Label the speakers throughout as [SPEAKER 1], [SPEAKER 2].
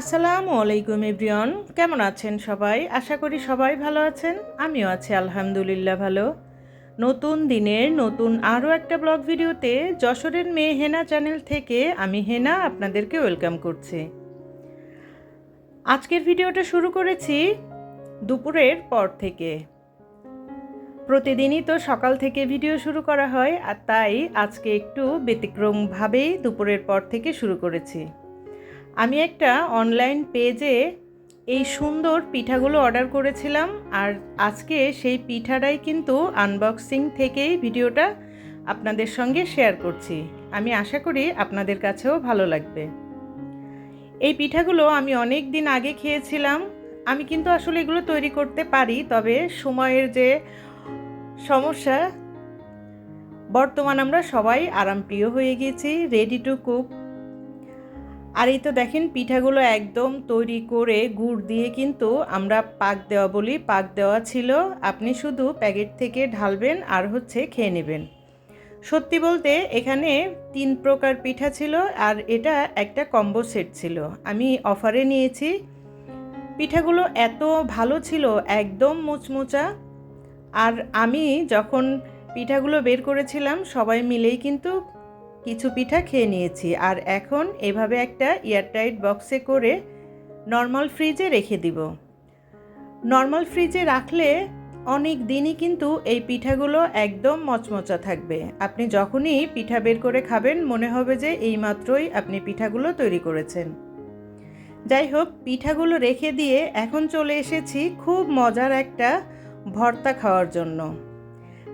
[SPEAKER 1] আসসালামু আলাইকুম, এভরিওয়ান। কেমন আছেন সবাই? আশা করি সবাই ভালো আছেন। আমিও আছি আলহামদুলিল্লাহ ভালো। নতুন দিনের নতুন আরও একটা ব্লগ ভিডিওতে যশোরের মেয়ে হেনা চ্যানেল থেকে আমি হেনা আপনাদেরকে ওয়েলকাম করছি। আজকের ভিডিওটা শুরু করেছি দুপুরের পর থেকে। প্রতিদিনই তো সকাল থেকে ভিডিও শুরু করা হয়, আর তাই আজকে একটু ব্যতিক্রমভাবেই দুপুরের পর থেকে শুরু করেছি। আমি একটা অনলাইন পেজে এই সুন্দর পিঠাগুলো অর্ডার করেছিলাম আর আজকে সেই পিঠাটাই কিন্তু আনবক্সিং থেকেই ভিডিওটা আপনাদের সঙ্গে শেয়ার করছি। আমি আশা করি আপনাদের কাছেও ভালো লাগবে। এই পিঠাগুলো আমি অনেক দিন আগে খেয়েছিলাম। আমি কিন্তু আসলে এগুলো তৈরি করতে পারি, তবে সময়ের যে সমস্যা, বর্তমান আমরা সবাই আরামপ্রিয় হয়ে গেছি রেডি টু কুক আর এই তো দেখেন পিঠাগুলো একদম তৈরি করে গুড় দিয়ে কিন্তু আমরা পাক দেওয়া বলি, পাক দেওয়া ছিল। আপনি শুধু প্যাকেট থেকে ঢালবেন আর হচ্ছে খেয়ে নেবেন। সত্যি বলতে এখানে তিন প্রকার পিঠা ছিল আর এটা একটা কম্বো সেট ছিল। আমি অফারে নিয়েছি। পিঠাগুলো এত ভালো ছিল, একদম মুচমুচা। আর আমি যখন পিঠাগুলো বের করেছিলাম, সবাই মিলেই কিন্তু কিছু পিঠা খেয়ে নিয়েছি আর এখন এভাবে একটা এয়ারটাইট বক্সে করে নর্মাল ফ্রিজে রেখে দিব। নর্মাল ফ্রিজে রাখলে অনেক দিনই কিন্তু এই পিঠাগুলো একদম মচমচা থাকবে। আপনি যখনই পিঠা বের করে খাবেন, মনে হবে যে এই মাত্রই আপনি পিঠাগুলো তৈরি করেছেন। যাই হোক, পিঠাগুলো রেখে দিয়ে এখন চলে এসেছি খুব মজার একটা ভর্তা খাওয়ার জন্য।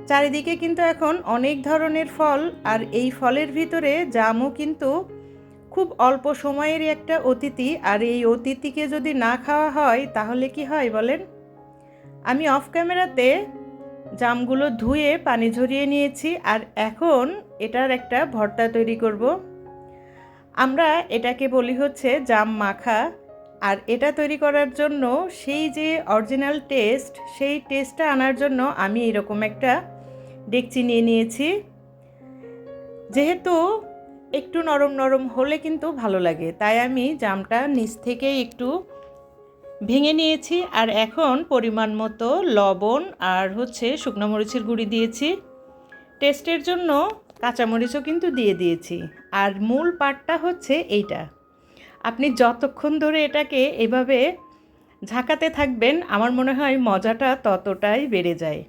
[SPEAKER 1] চারিদিকে কিন্তু এখন অনেক ধরনের ফল আর এই ফলের ভিতরে জামও কিন্তু খুব অল্প সময়েরই একটা অতিথি আর এই অতিথিকে যদি না খাওয়া হয় তাহলে কি হয় বলেন? আমি অফ ক্যামেরাতে জামগুলো ধুয়ে পানি ঝরিয়ে নিয়েছি আর এখন এটার একটা ভর্তা তৈরি করব। আমরা এটাকে বলি হচ্ছে জাম মাখা আর এটা তৈরি করার জন্য সেই যে অরিজিনাল টেস্ট সেই টেস্টটা আনার জন্য আমি এরকম একটা ডেকচি নিয়ে নিয়েছি। যেহেতু একটু নরম নরম হলে কিন্তু ভালো লাগে, তাই আমি জামটা নিচ থেকে একটু ভেঙে নিয়েছি। আর এখন পরিমাণ মতো লবণ আর হচ্ছে শুকনো মরিচের গুঁড়ি দিয়েছি। টেস্টের জন্য কাঁচামরিচও কিন্তু দিয়ে দিয়েছি। আর মূল পাটটা হচ্ছে এইটা। আপনি যতক্ষণ ধরে এটাকে এভাবে ঝাঁকাতে থাকবেন, আমার মনে হয় মজাটা ততটাই বেড়ে যায়।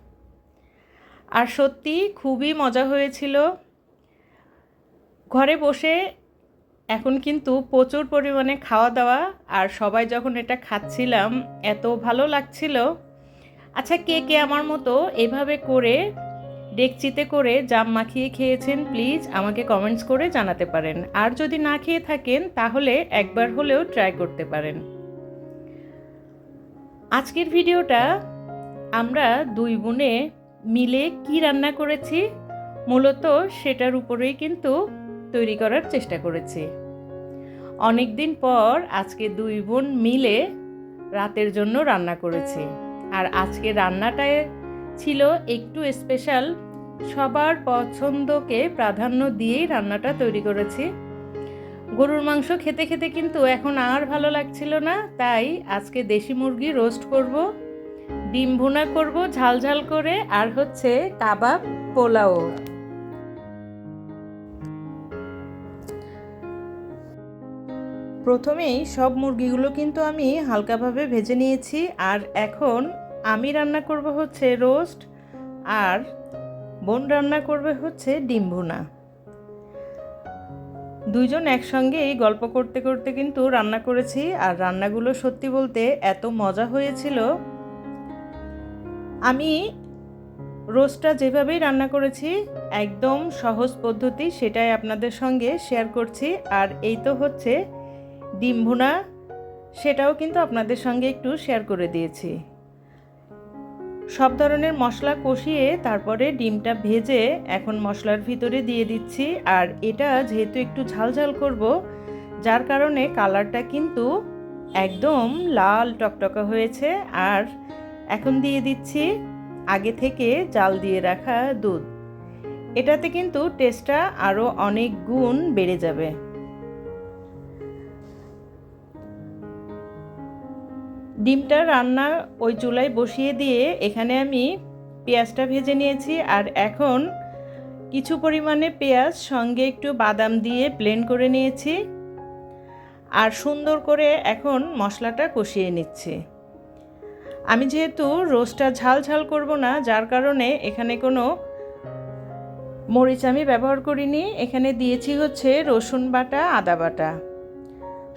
[SPEAKER 1] আর সত্যি খুবই মজা হয়েছিল। ঘরে বসে এখন কিন্তু প্রচুর পরিমাণে খাওয়া দাওয়া আর সবাই যখন এটা খাচ্ছিলাম, এত ভালো লাগছিল। আচ্ছা কে কে আমার মতো এভাবে করে, ডেকচিতে করে জাম মাখিয়ে খেয়েছেন, প্লিজ আমাকে কমেন্টস করে জানাতে পারেন। আর যদি না খেয়ে থাকেন, তাহলে একবার হলেও ট্রাই করতে পারেন। আজকের ভিডিওটা আমরা দুই বোনে মিলে কি রান্না করেছি? মূলত সেটার উপরেই কিন্তু তৈরি করার চেষ্টা করেছি। অনেক দিন পর আজকে দুই বোন মিলে রাতের জন্য রান্না করেছি। আর আজকে রান্নাটায় ছিল একটু স্পেশাল সবার পছন্দকে প্রাধান্য দিয়েই রান্নাটা তৈরি করেছি। গরুর মাংস খেতে খেতে কিন্তু এখন আর ভালো লাগছিল না, তাই আজকে দেশি মুরগি রোস্ট করব। ডিম ভুনা করব, ঝাল ঝাল করে, আর হচ্ছে কাবাব, পোলাও। প্রথমেই সব মুরগিগুলো কিন্তু আমি হালকাভাবে ভেজে নিয়েছি, আর এখন আমি রান্না করব হচ্ছে রোস্ট, আর বোন রান্না করবে হচ্ছে ডিম ভুনা। দুইজন একসঙ্গে এই গল্প করতে করতে কিন্তু রান্না করেছি, আর রান্নাগুলো সত্যি বলতে এত মজা হয়েছিল আমি রোস্টটা যেভাবেই রান্না করেছি, একদম সহজ পদ্ধতি সেটাই আপনাদের সঙ্গে শেয়ার করছি। আর এই তো হচ্ছে ডিম ভুনা, সেটাও কিন্তু আপনাদের সঙ্গে একটু শেয়ার করে দিয়েছি। সব ধরনের মশলা কষিয়ে তারপরে ডিমটা ভেজে এখন মশলার ভিতরে দিয়ে দিচ্ছি। আর এটা যেহেতু একটু ঝাল ঝাল করব, যার কারণে কালারটা কিন্তু একদম লাল টকটকা হয়েছে। আর এখন দিয়ে দিচ্ছি আগে থেকে জাল দিয়ে রাখা দুধ। এটাতে কিন্তু টেস্টটা আরও অনেক গুণ বেড়ে যাবে। ডিমটা রান্না ওই চুলায় বসিয়ে দিয়ে এখানে আমি পেঁয়াজটা ভেজে নিয়েছি আর এখন কিছু পরিমাণে পেঁয়াজ সঙ্গে একটু বাদাম দিয়ে ব্লেন্ড করে নিয়েছি। আর সুন্দর করে এখন মশলাটা কষিয়ে নিচ্ছি। আমি যেহেতু রোস্টটা ঝাল ঝাল করব না, যার কারণে এখানে কোনো মরিচ আমি ব্যবহার করিনি। এখানে দিয়েছি হচ্ছে রসুন বাটা, আদা বাটা।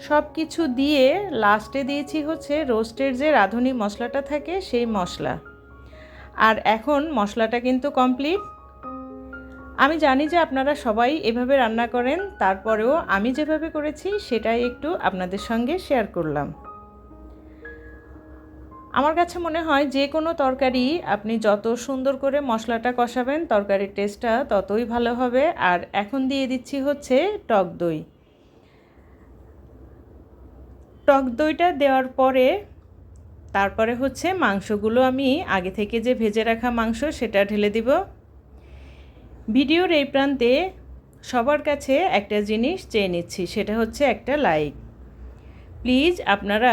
[SPEAKER 1] সব কিছু দিয়ে লাস্টে দিয়েছি হচ্ছে রোস্টের যে রাঁধুনি মশলাটা থাকে, সেই মশলা। আর এখন মশলাটা কিন্তু কমপ্লিট আমি জানি যে আপনারা সবাই এভাবে রান্না করেন, তারপরেও আমি যেভাবে করেছি, সেটাই একটু আপনাদের সঙ্গে শেয়ার করলাম। আমার কাছে মনে হয় যে কোনো তরকারি আপনি যত সুন্দর করে মশলাটা কষাবেন, তরকারির টেস্টটা ততই ভালো হবে। আর এখন দিয়ে দিচ্ছি হচ্ছে টক দই। টক দইটা দেওয়ার পরে, তারপরে হচ্ছে মাংসগুলো আমি আগে থেকে যে ভেজে রাখা মাংস সেটা ঢেলে দিব। ভিডিওর এই প্রান্তে সবার কাছে একটা জিনিস চেয়ে নিচ্ছি, সেটা হচ্ছে একটা লাইক প্লিজ আপনারা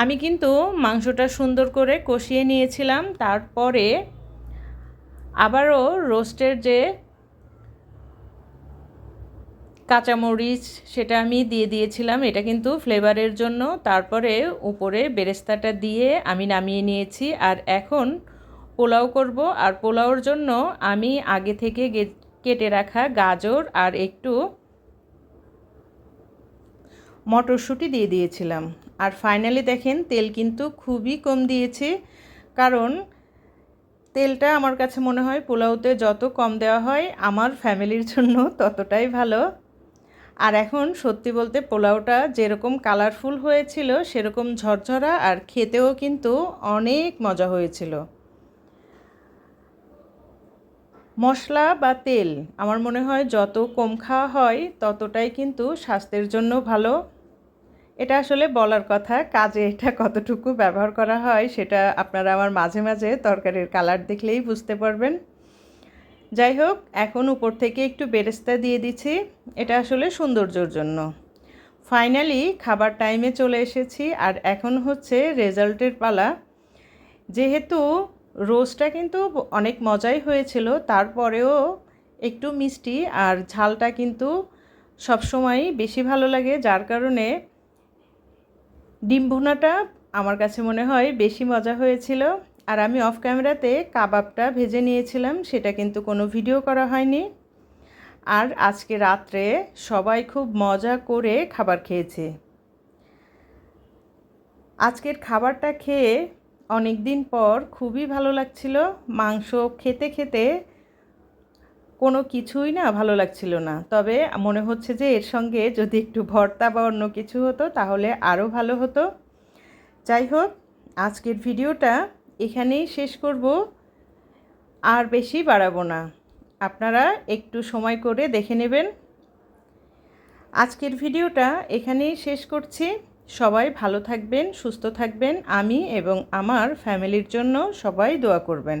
[SPEAKER 1] আমি কিন্তু মাংসটা সুন্দর করে কষিয়ে নিয়েছিলাম, তারপরে আবারও রোস্টের যে কাঁচামরিচ সেটা আমি দিয়ে দিয়েছিলাম, এটা কিন্তু ফ্লেভারের জন্য। তারপরে উপরে বেরেস্তাটা দিয়ে আমি নামিয়ে নিয়েছি, আর এখন পোলাও করব। আর পোলাওর জন্য আমি আগে থেকে কেটে রাখা গাজর আর একটু মটরশুঁটি দিয়ে দিয়েছিলাম। আর ফাইনালি দেখেন, তেল কিন্তু খুবই কম দিয়েছি। কারণ তেলটা আমার কাছে মনে হয় পোলাওতে যত কম দেওয়া হয়, আমার ফ্যামিলির জন্য ততটাই ভালো। আর এখন সত্যি বলতে পোলাওটা যেরকম কালারফুল হয়েছিল, সেরকম ঝরঝরা আর খেতেও কিন্তু অনেক মজা হয়েছিল। মশলা বা তেল, আমার মনে হয় যত কম খাওয়া হয়, ততটাই কিন্তু স্বাস্থ্যের জন্য ভালো। এটা আসলে বলার কথা, কাজে এটা কতটুকু ব্যবহার করা হয় সেটা আপনারা আমার মাঝে মাঝে তরকারির কালার দেখলেই বুঝতে পারবেন। যাই হোক, এখন উপর থেকে একটু বেরেস্তা দিয়ে দিচ্ছি। এটা আসলে সৌন্দর্যর জন্য। ফাইনালি খাবার টাইমে চলে এসেছি আর এখন হচ্ছে রেজাল্টের পালা। যেহেতু রোজটা কিন্তু অনেক মজাই হয়েছিল, তারপরেও একটু মিষ্টি আর ঝালটা কিন্তু সবসময়ই বেশি ভালো লাগে, যার কারণে ডিম ভুনাটা আমার কাছে মনে হয় বেশি মজা হয়েছিল। আর আমি অফ ক্যামেরাতে কাবাবটা ভেজে নিয়েছিলাম, সেটা কিন্তু কোনো ভিডিও করা হয়নি। আর আজকে রাত্রে সবাই খুব মজা করে খাবার খেয়েছে। আজকের খাবারটা খেয়ে অনেক দিন পর খুবই ভালো লাগছিল। মাংস খেতে খেতে কোনো কিছুই না ভালো লাগছিল না। তবে মনে হচ্ছে যে এর সঙ্গে যদি একটু ভর্তা বা অন্য কিছু হতো, তাহলে আরও ভালো হতো। যাই হোক, আজকের ভিডিওটা এখানেই শেষ করব। আর বেশি বাড়াবো না। আপনারা একটু সময় করে দেখে নেবেন। আজকের ভিডিওটা এখানেই শেষ করছি। সবাই ভালো থাকবেন, সুস্থ থাকবেন। আমি এবং আমার ফ্যামিলির জন্য সবাই দোয়া করবেন।